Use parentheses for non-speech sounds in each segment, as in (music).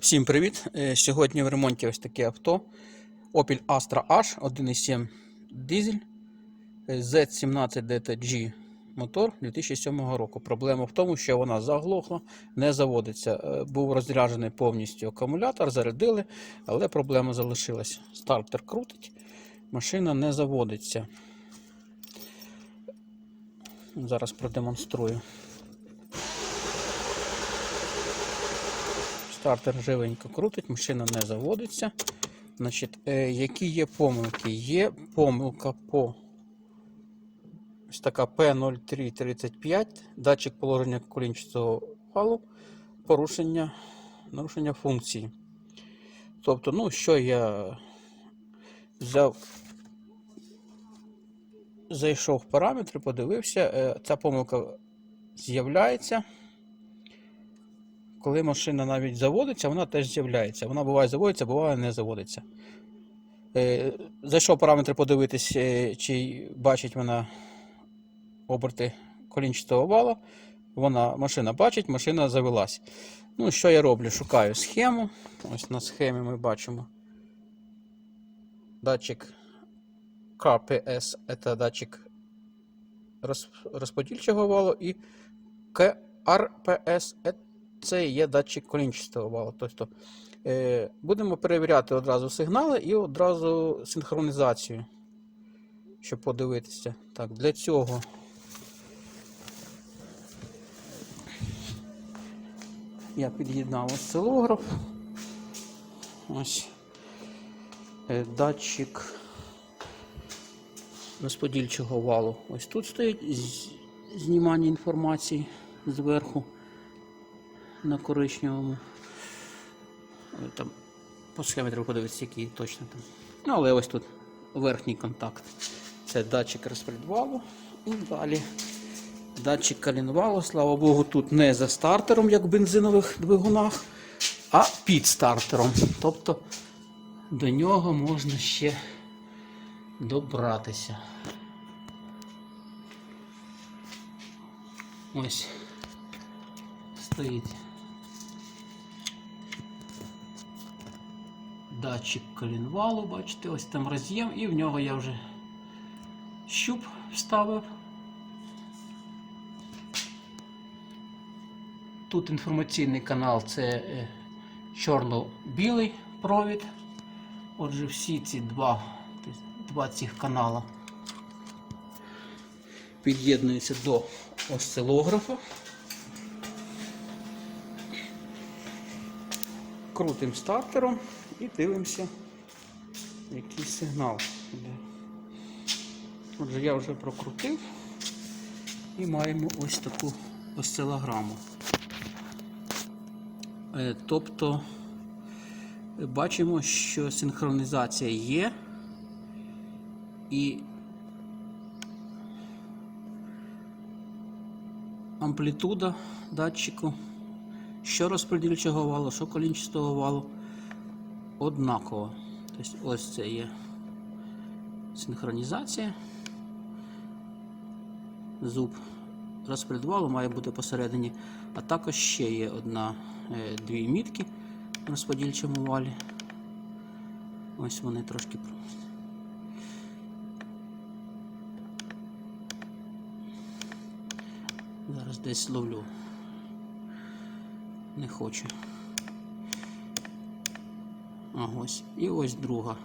Всім привіт! Е, Сьогодні в ремонті ось таке авто. Opel Astra H 1.7 дизель е, Z17 DTG мотор 2007 року. Проблема в тому, що вона заглохла, не заводиться. Е, Був розряджений повністю акумулятор, зарядили, але проблема залишилась. Стартер крутить, машина не заводиться. Зараз продемонструю. Стартер живенько крутить, машина не заводиться. Значить, е, які є помилки? Є помилка по ось така P0335, датчик положення колінчатого валу, порушення, нарушення функції. Тобто, ну, що я взяв, зайшов в параметри, подивився, е, ця помилка з'являється коли машина навіть заводиться, вона теж з'являється. Вона буває заводиться, буває не заводиться. Е, зайшов параметри подивитись, е, чи бачить вона оберти колінчатого вала. Вона, машина бачить, машина завелась. Ну, що я роблю? Шукаю схему. Ось на схемі ми бачимо датчик KPS це датчик розподільчого валу, і KRPS це є датчик колінчастого валу. Тобто е, будемо перевіряти одразу сигнали і одразу синхронізацію, щоб подивитися. Так, Для цього я під'єднав осцилограф. Ось е, датчик розподільчого валу. Ось тут стоїть знімання інформації зверху на коричневому. Там по схемі треба подивитися, який точно там. Ну, але ось тут верхній контакт. Це датчик розпредвалу. І далі датчик калінвалу, слава Богу, тут не за стартером, як в бензинових двигунах, а під стартером. Тобто до нього можна ще добратися. Ось стоїть датчик колінвалу, бачите, ось там роз'єм, і в нього я вже щуп вставив. Тут інформаційний канал це е, чорно-білий провід. Отже, всі ці два, два цих канала під'єднуються до осцилографа. Крутим стартером і дивимося, який сигнал. Отже, я вже прокрутив і маємо ось таку осцилограму. Е, Тобто бачимо, що синхронізація є і амплітуда датчику, що розподільчого валу, що колінчастого валу однакова. Тобто ось це є синхронізація. Зуб розпредвалу має бути посередині, а також ще є одна, е, дві мітки на розподільчому валі. Ось вони трошки. Зараз десь ловлю. Не хочу. А ось. І ось друга.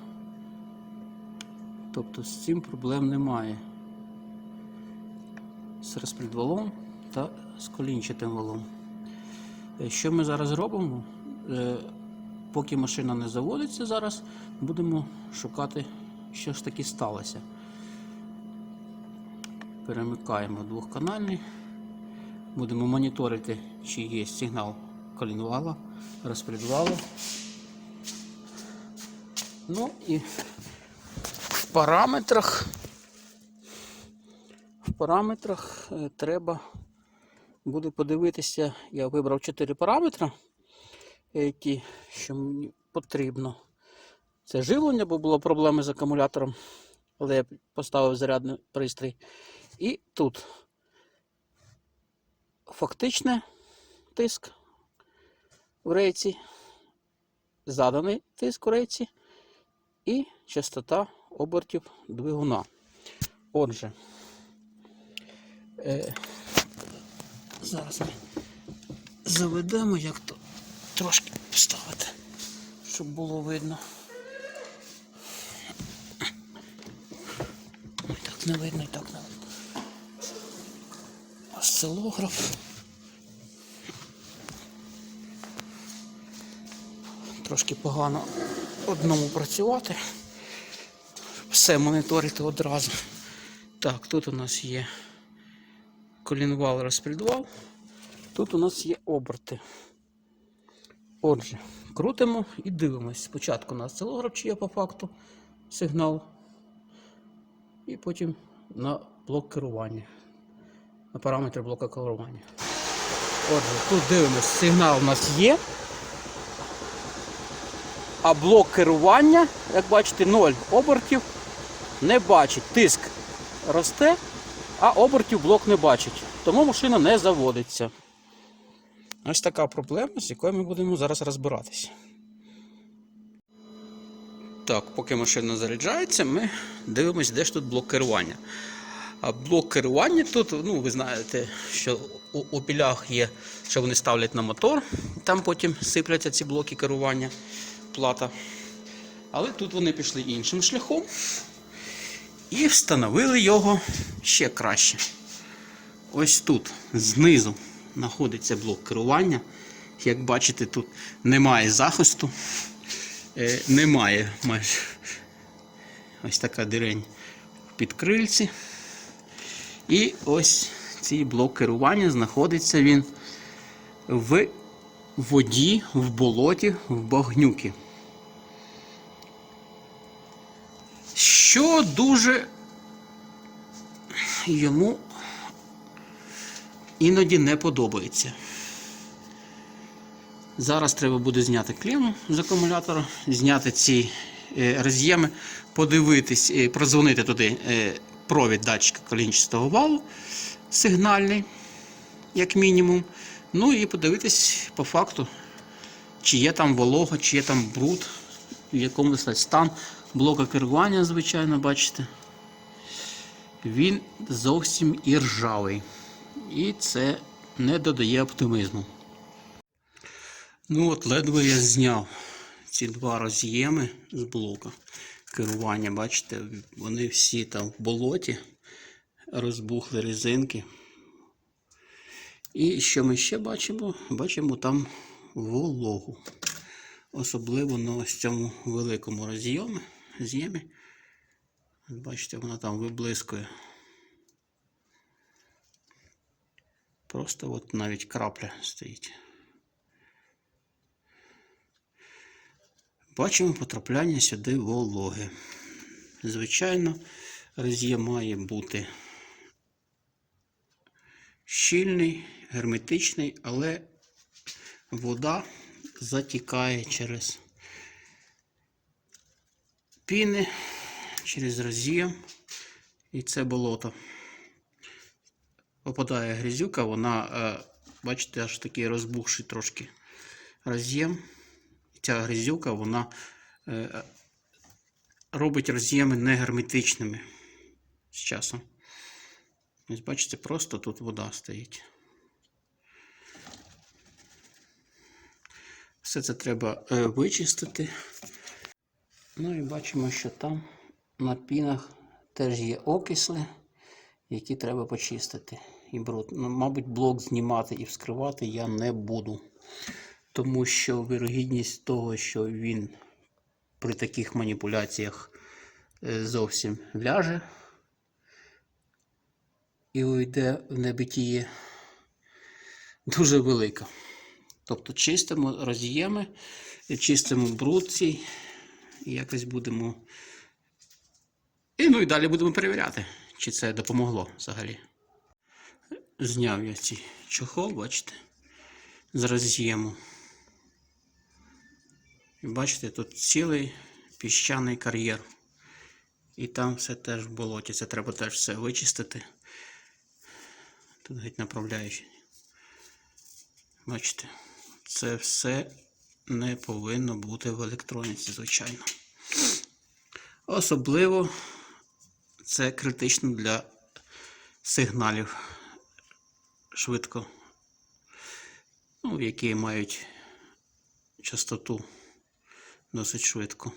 Тобто з цим проблем немає. З розпредвалом та з колінчатим валом. Е, Що ми зараз робимо? Е, Поки машина не заводиться зараз, будемо шукати, що ж таки сталося. Перемикаємо двохканальний. Будемо моніторити, чи є сигнал колінвала, розпредвалу. Ну і в параметрах в параметрах е, треба буде подивитися. Я вибрав 4 параметри, е, ті, що мені потрібно. Це живлення, бо було проблеми з акумулятором, але я поставив зарядний пристрій. І тут фактичне тиск в рейці заданий тиск у рейці і частота обертів двигуна. Отже, е, зараз ми заведемо, як то трошки поставити, щоб було видно. Так не видно, і так не видно. Осцилограф. Трошки погано одному працювати. Все моніторити одразу. Так, тут у нас є колінвал розпредвал. Тут у нас є оберти. Отже, крутимо і дивимось. Спочатку на осцилограф, чи є по факту сигнал. І потім на блок керування. На параметри блока керування. Отже, тут дивимось, сигнал у нас є. А блок керування, як бачите, 0 обертів не бачить. Тиск росте, а обертів блок не бачить. Тому машина не заводиться. Ось така проблема, з якою ми будемо зараз розбиратися. Так, поки машина заряджається, ми дивимося, де ж тут блок керування. А блок керування тут, ну ви знаєте, що у, у пілях є, що вони ставлять на мотор, там потім сипляться ці блоки керування, плата. Але тут вони пішли іншим шляхом і встановили його ще краще. Ось тут знизу знаходиться блок керування. Як бачите, тут немає захисту, е, немає майже ось така дирень під крильці. І ось цей блок керування знаходиться він в воді, в болоті, в багнюки. Що дуже йому іноді не подобається. Зараз треба буде зняти клему з акумулятора, зняти ці е, роз'єми, подивитись, е, продзвонити туди е, провід датчика колінчастого валу сигнальний, як мінімум. Ну і подивитись по факту, чи є там волога, чи є там бруд, в якому стан блока керування, звичайно, бачите. Він зовсім іржавий. І це не додає оптимізму. Ну от ледве я зняв ці два роз'єми з блока керування. Бачите, вони всі там в болоті, розбухли резинки. І що ми ще бачимо? Бачимо там вологу. Особливо на ось цьому великому роз'ємі. Роз'ємі. Бачите, вона там виблискує. Просто от навіть крапля стоїть. Бачимо потрапляння сюди вологи. Звичайно, роз'єм має бути щільний, герметичний, але вода затікає через піни, через роз'єм і це болото. Попадає грязюка, вона, е, бачите, аж такий розбухший трошки роз'єм. Ця грязюка, вона е, робить роз'єми негерметичними з часом. Ось бачите, просто тут вода стоїть. Все це треба е, вичистити. Ну і бачимо, що там на пінах теж є окисли, які треба почистити. І бруд. Ну, мабуть, блок знімати і вскривати я не буду. Тому що вирогідність того, що він при таких маніпуляціях е, зовсім ляже і уйде в небитіє, дуже велика. Тобто чистимо роз'єми, чистимо бруд цей, і якось будемо. І ну і далі будемо перевіряти, чи це допомогло взагалі. Зняв я цей чохол, бачите, з роз'єму. І бачите, тут цілий піщаний кар'єр. І там все теж в болоті. Це треба теж все вичистити. Тут геть направляючий. Бачите, це все не повинно бути в електроніці, звичайно. Особливо це критично для сигналів швидко, ну, які мають частоту досить швидко,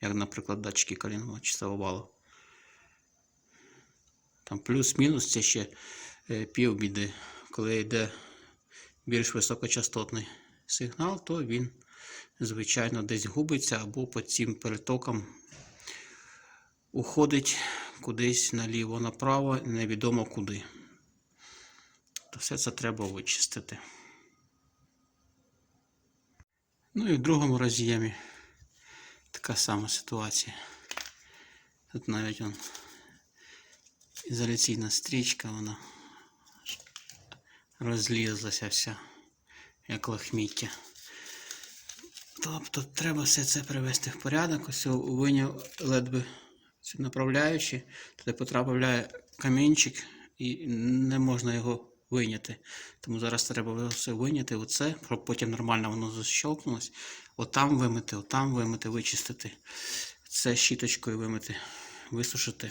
як, наприклад, датчики калінового чи Савовалу. Там плюс-мінус це ще е, півбіди. Коли йде більш високочастотний сигнал, то він, звичайно, десь губиться або по цим перетокам уходить кудись наліво-направо, невідомо куди. То все це треба вичистити. Ну і в другому роз'ємі така сама ситуація. Тут навіть он ізоляційна стрічка, вона розлізлася вся, як лахміття. Тобто треба все це привести в порядок. Ось виняв ледве ці направляючі, туди потрапляє камінчик і не можна його виняти. Тому зараз треба все виняти, оце, потім нормально воно защелкнулось. Отам вимити, отам вимити, вичистити. Це щіточкою вимити, висушити,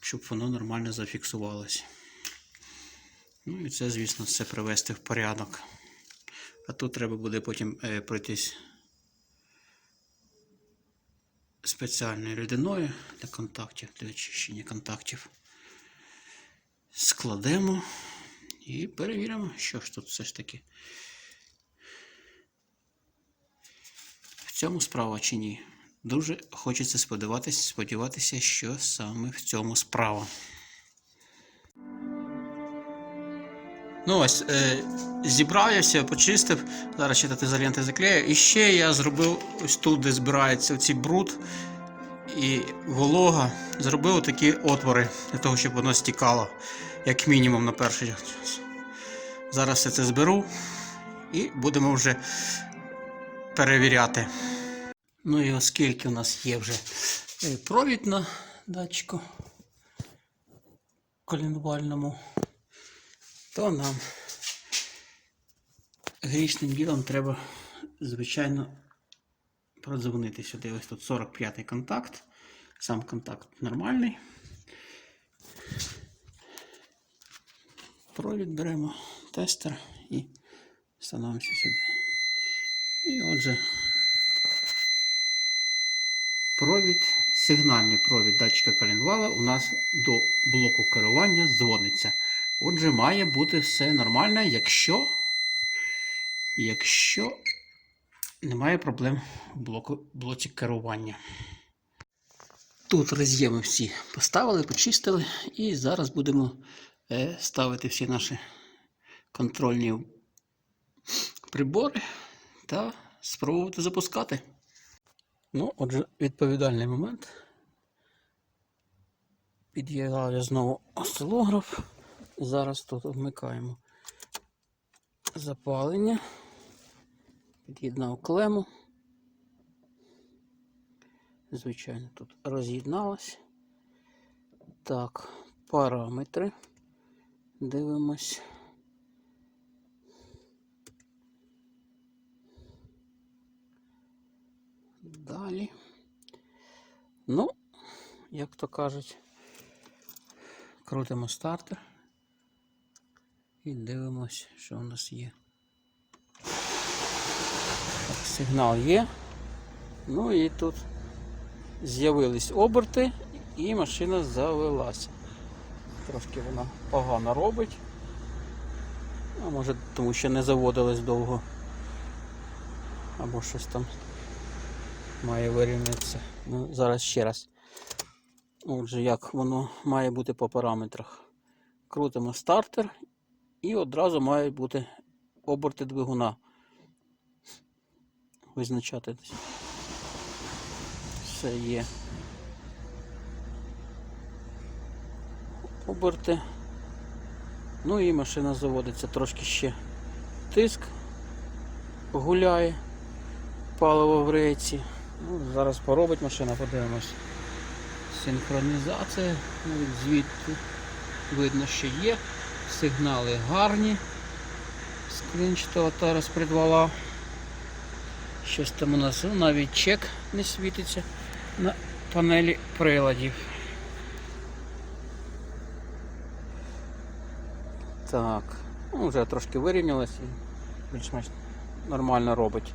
щоб воно нормально зафіксувалось. Ну і це, звісно, все привести в порядок. А тут треба буде потім е, пройтись спеціальною рідиною для контактів, для очищення контактів. Складемо і перевіримо, що ж тут все ж таки. В цьому справа чи ні. Дуже хочеться сподіватися, сподіватися, що саме в цьому справа. Ну ось, е, зібрав почистив. Зараз ще ізоленти заклею. І ще я зробив ось тут, де збирається цей бруд і волога. Зробив такі отвори для того, щоб воно стікало, як мінімум на перший час. Зараз все це зберу і будемо вже перевіряти. Ну і оскільки у нас є вже е, провід на датчику колінвальному, то нам грішним ділом треба, звичайно, продзвонити сюди. Ось тут 45-й контакт. Сам контакт нормальний. Провід беремо тестер і становимося сюди. І отже, провід, сигнальний провід датчика коленвала у нас до блоку керування дзвониться. Отже, має бути все нормально, якщо, якщо немає проблем в блоку, блоці керування. Тут роз'єми всі поставили, почистили, і зараз будемо е, ставити всі наші контрольні прибори та спробувати запускати. Ну, отже, відповідальний момент. Під'єднав я знову осцилограф. Зараз тут вмикаємо запалення. Під'єднав клему. Звичайно, тут роз'єдналось. Так, параметри. Дивимось. Далі. Ну, як то кажуть, крутимо стартер і дивимось, що у нас є. Так, сигнал є. Ну і тут з'явились оберти і машина завелася. Трошки вона погано робить. А може тому що не заводилась довго. Або щось там має вирівнятися. Ну, зараз ще раз. Отже, як воно має бути по параметрах. Крутимо стартер і одразу мають бути оберти двигуна. Визначати. Все є. Оберти. Ну і машина заводиться трошки ще тиск гуляє, паливо в рейці. Ну, зараз поробить машина, подивимось. Синхронізація, навіть звідти видно, що є. Сигнали гарні з клінчатого та розпредвала. Щось там у нас навіть чек не світиться на панелі приладів. Так, ну вже трошки вирівнялось і більш-менш нормально робить.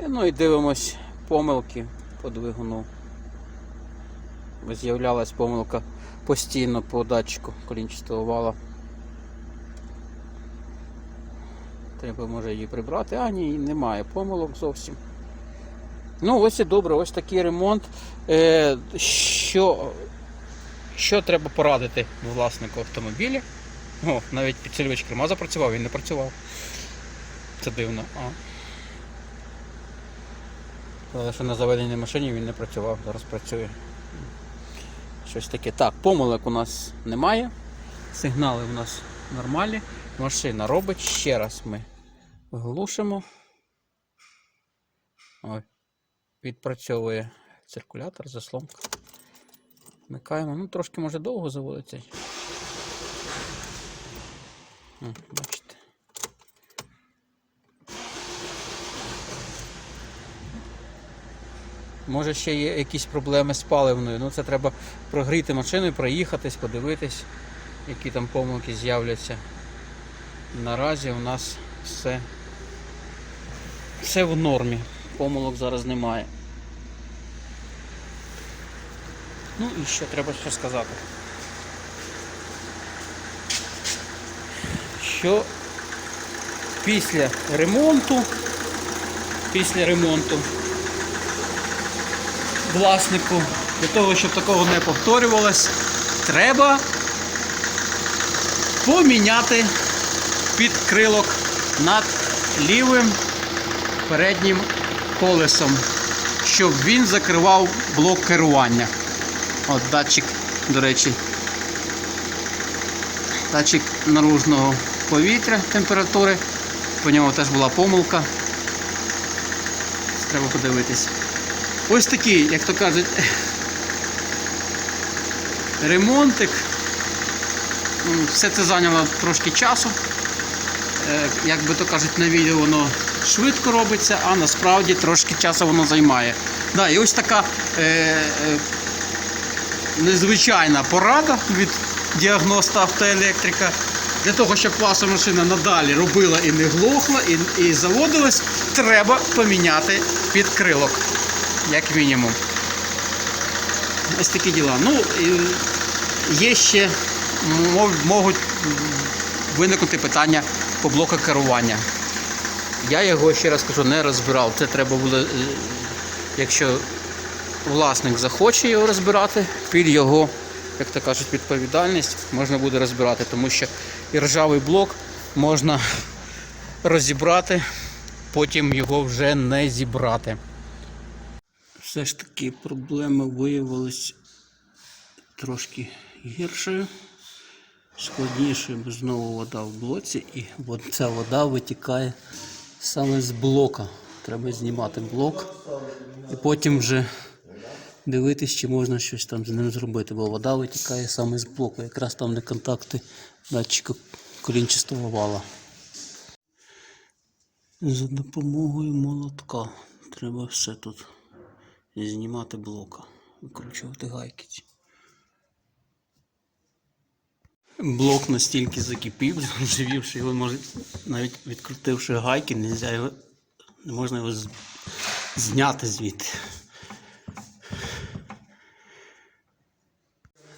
І, ну і дивимось помилки по двигуну. З'являлась помилка постійно по датчику колінчастого вала. Треба може її прибрати, а ні, немає помилок зовсім. Ну, ось і добре, ось такий ремонт. Е, що, що треба порадити власнику автомобіля? О, навіть підсилювач керма запрацював, він не працював. Це дивно. А. Що на заведеній машині він не працював, зараз працює. Щось таке. Так, помилок у нас немає. Сигнали у нас нормальні. Машина робить. Ще раз ми глушимо. Ой. Відпрацьовує циркулятор, заслонка. Вмикаємо. Ну, трошки може довго заводиться. Бачите. Може ще є якісь проблеми з паливною. Ну це треба прогріти машину, проїхатись, подивитись, які там помилки з'являться. Наразі у нас все, все в нормі. Помилок зараз немає. Ну і що треба ще сказати. Що після ремонту, після ремонту власнику, для того, щоб такого не повторювалось, треба поміняти підкрилок над лівим переднім колесом, щоб він закривав блок керування. От датчик, до речі, датчик наружного повітря температури. По ньому теж була помилка. Треба подивитись. Ось такий, як то кажуть, ремонтик. Все це зайняло трошки часу. Е, Як би то кажуть, на відео воно швидко робиться, а насправді трошки часу воно займає. Да, і ось така е, е, незвичайна порада від діагноста автоелектрика. Для того, щоб ваша машина надалі робила і не глохла, і, і заводилась, треба поміняти підкрилок, як мінімум. Ось такі діла. Ну, є ще можуть виникнути питання по блоку керування. Я його ще раз кажу, не розбирав. Це треба буде, якщо власник захоче його розбирати, під його, як то кажуть, відповідальність можна буде розбирати, тому що і ржавий блок можна розібрати, потім його вже не зібрати. Все ж таки проблема виявилась трошки гіршою, складнішою, бо знову вода в блоці, і ця вода витікає саме з блока. Треба знімати блок і потім вже дивитись, чи можна щось там з ним зробити, бо вода витікає саме з блоку, якраз там де контакти датчика колінчастого вала. За допомогою молотка треба все тут знімати блока, викручувати гайки. ці. Блок настільки закипів, (laughs) живів, що його може, навіть відкрутивши гайки, нельзя його, не можна його з- зняти звідти.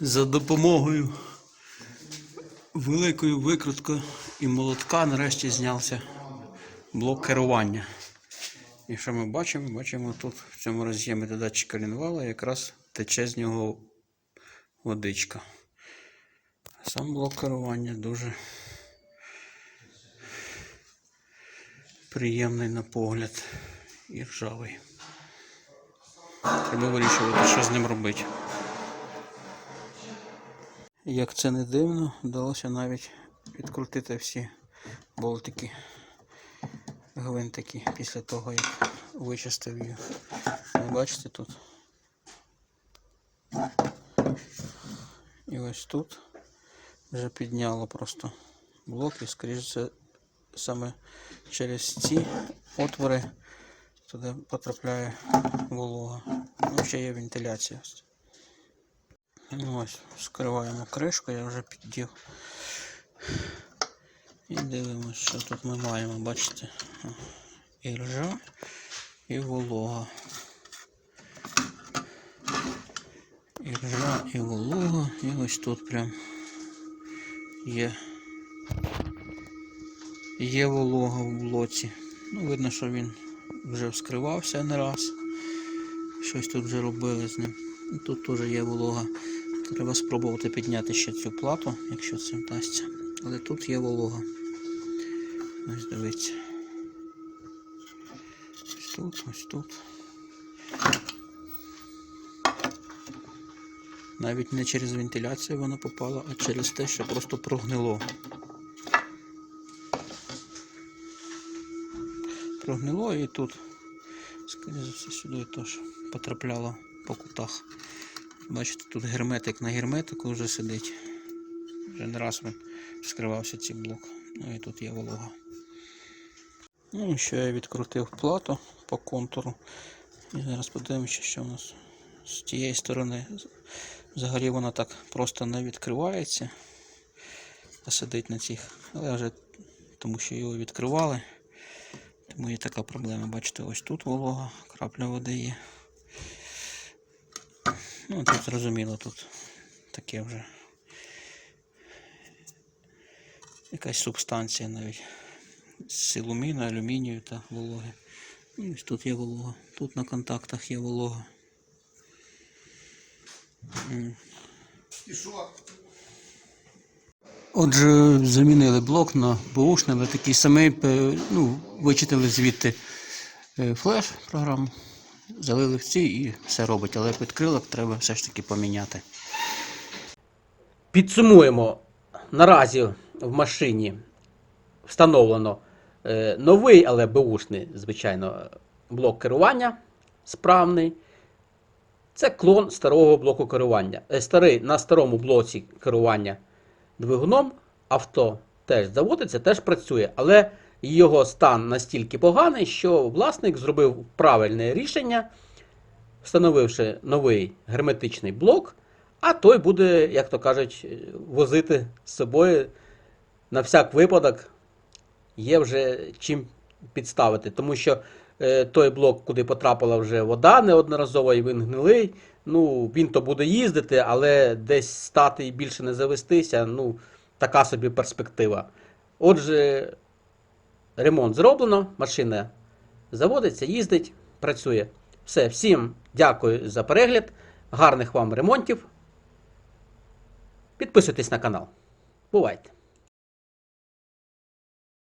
За допомогою великої викрутки і молотка нарешті знявся блок керування. І що ми бачимо? Бачимо тут в цьому роз'ємі датчика лінвала якраз тече з нього водичка. Сам блок керування дуже приємний на погляд і ржавий. Треба вирішувати, що з ним робити. Як це не дивно, вдалося навіть відкрутити всі болтики, гвинтики після того, як вичистив їх. Ви бачите тут. І ось тут вже підняло просто блок і скоріш саме через ці отвори туди потрапляє волога. Ну, ще є вентиляція. Ось, скриваємо кришку, я вже піддів. І дивимося, що тут ми маємо, бачите? І ржа, і волога. І ржа, і волога, і ось тут прям є. Є волога в блоці. Ну, видно, що він вже вскривався не раз. Щось тут вже робили з ним. Тут теж є волога. Треба спробувати підняти ще цю плату, якщо це вдасться. Але тут є волога. Ось дивіться. Ось тут, ось тут. Навіть не через вентиляцію воно попало, а через те, що просто прогнило. Прогнило і тут, скоріше за все, сюди теж потрапляло по кутах. Бачите, тут герметик на герметику вже сидить. Вже не раз він вскривався цей блок. Ну і тут є волога. Ну ще я відкрутив плату по контуру. І зараз подивимося, що у нас з тієї сторони. Взагалі вона так просто не відкривається. А сидить на цих. Але вже тому що його відкривали. Тому є така проблема. Бачите, ось тут волога, крапля води є. Ну, тут зрозуміло, тут таке вже якась субстанція навіть з силуміну, алюмінію та вологи. Ну, Ось тут є волога. Тут на контактах є волога. І що? Отже, замінили блок на бушний, але такий самий, е, ну, вичитали звідти е, флеш програму, залили в ці і все робить, але підкрилок треба все ж таки поміняти. Підсумуємо. Наразі в машині встановлено е, новий, але беушний, звичайно, блок керування справний. Це клон старого блоку керування. Е, Старий на старому блоці керування двигуном авто теж заводиться, теж працює, але його стан настільки поганий, що власник зробив правильне рішення, встановивши новий герметичний блок, а той буде, як то кажуть, возити з собою на всяк випадок є вже чим підставити. Тому що е, той блок, куди потрапила вже вода неодноразово, і він гнилий, ну, він то буде їздити, але десь стати і більше не завестися, ну, така собі перспектива. Отже, ремонт зроблено, машина заводиться, їздить, працює. Все, всім дякую за перегляд, гарних вам ремонтів. Підписуйтесь на канал. Бувайте!